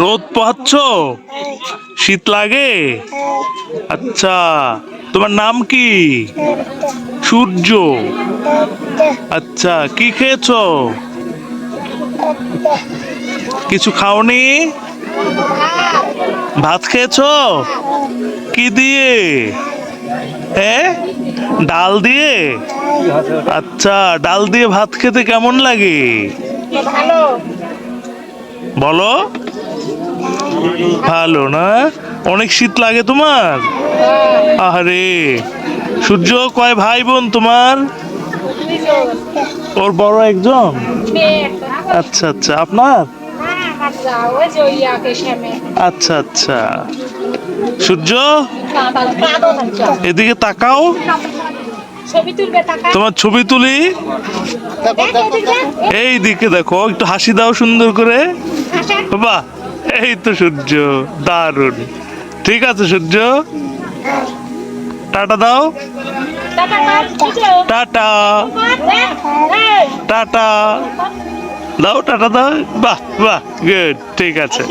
রোদ পোহাচ্ছ? শীত লাগে? আচ্ছা তোমার নাম কি? সূর্য। আচ্ছা কি খেয়েছো? কিছু খাওনি? ভাত খেয়েছো? কি দিয়ে? হ্যাঁ ডাল দিয়ে? আচ্ছা ডাল দিয়ে ভাত খেতে কেমন লাগে? বলো? ভালো না? অনেক শীত লাগে তোমার? আরে সূর্য কয় ভাই বোন তোমার? ওর বড় একজন? আচ্ছা আচ্ছা আপনার? আচ্ছা আচ্ছা। সূর্য, এদিকে তাকাও। তোমার ছবি তুলি? এই দিকে দেখো একটু হাসি দাও সুন্দর করে। বাহ এই তো সূর্য দারুণ। ঠিক আছে সূর্য? টাটা দাও। Tata tata. দাও টাটা দাও। বাহ বাহ গুড ঠিক আছে।